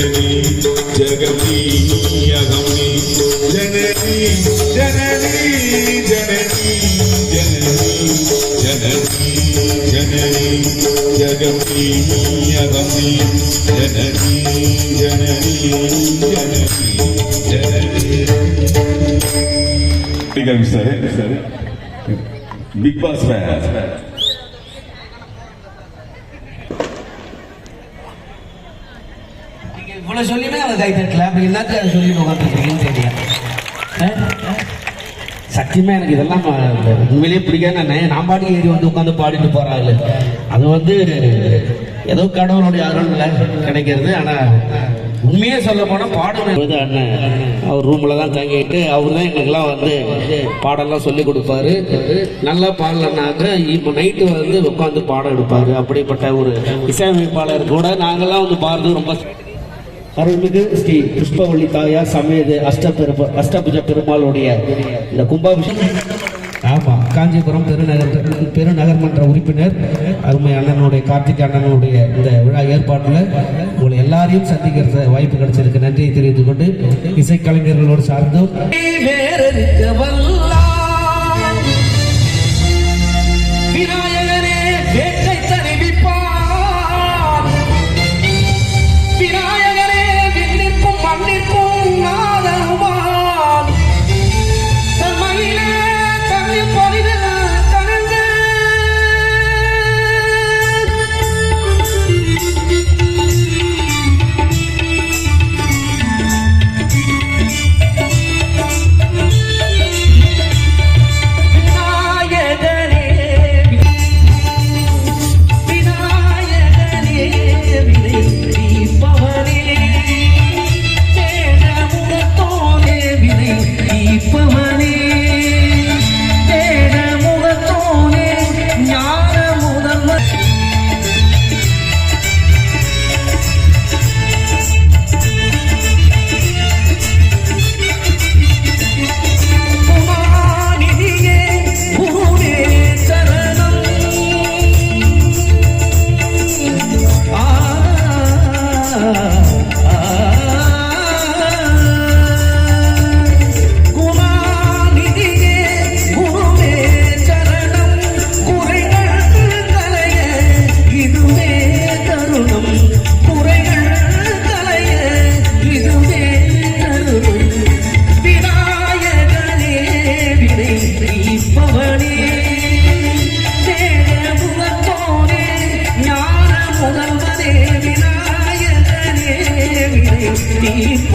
जननी जगती अगमी जननी जननी जननी जननी जननी जननी जगती अगमी जननी जननी जननी जननी। ಕವಿಸ್ತಾರೆ big boss இவ்வளவு சொல்லியுமே அவர் கை தட்டல அப்படி எல்லாத்தையும் அதை சொல்லிட்டு உட்காந்துருக்கீங்கன்னு தெரியும் ஆ? சத்தியமா எனக்கு இதெல்லாம் உண்மையிலேயே பிடிக்காது நான் நான் பாட்டுக்கு ஏறி வந்து உட்காந்து பாடிட்டு போறாங்க அது வந்து ஏதோ கடவுளுடைய அருள்ல கிடைக்கிறது. ஆனா உண்மையே சொல்ல போனா பாடணும். அண்ணன் அவர் ரூம்ல தான் தங்கிட்டு அவர் தான் எங்களுக்கெல்லாம் வந்து பாடெல்லாம் சொல்லி கொடுப்பாரு. நல்லா பாடலனாக்க இப்போ நைட்டு வந்து உட்காந்து பாடம் எடுப்பாரு. அப்படிப்பட்ட ஒரு இசையமைப்பாளர் கூட நாங்கெல்லாம் வந்து பாடுறது ரொம்ப அருள்மிகு ஸ்ரீ புஷ்பவள்ளி தாயார் சமேத அஷ்ட பெரும அஷ்டபுஜ பெருமாளுடைய இந்த கும்பாபிஷேகம். ஆமா காஞ்சிபுரம் பெருநகர் பெருநகர்மன்ற உறுப்பினர் அருமை அண்ணனுடைய கார்த்திக் அண்ணனுடைய இந்த விழா ஏற்பாட்டில் உங்களை எல்லாரையும் சந்திக்கிற வாய்ப்பு கிடைச்சிருக்கு. நன்றியை தெரிவித்துக் கொண்டு இசைக்கலைஞர்களோடு சார்ந்தோம்.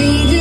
She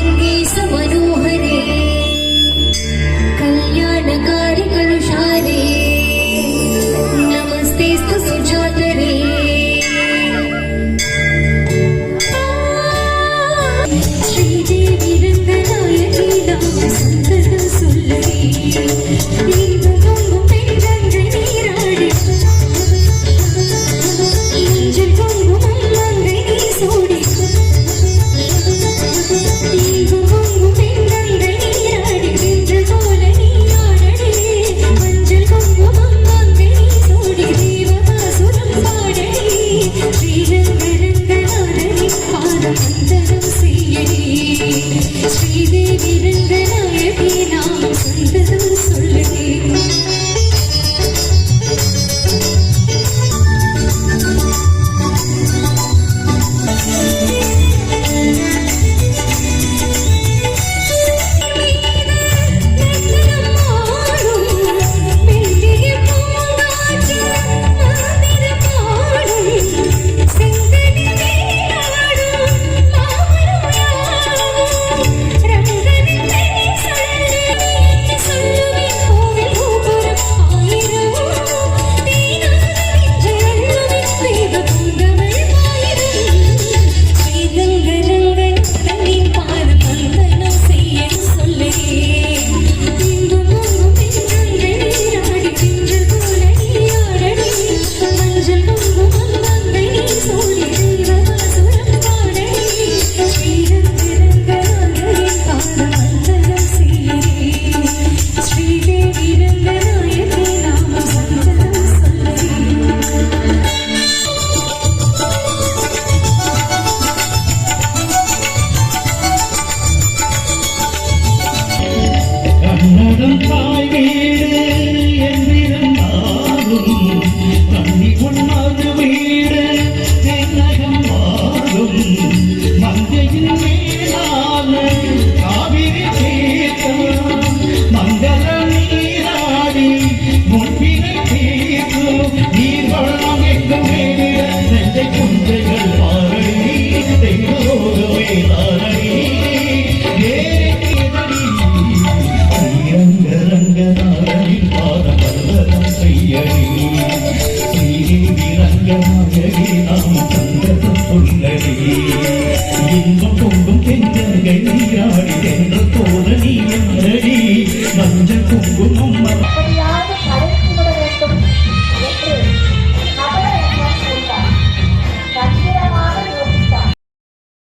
Don't தென்றல்கள் நீராடி தென்றல் போல நீ யாரடி மஞ்சள் குங்குமம்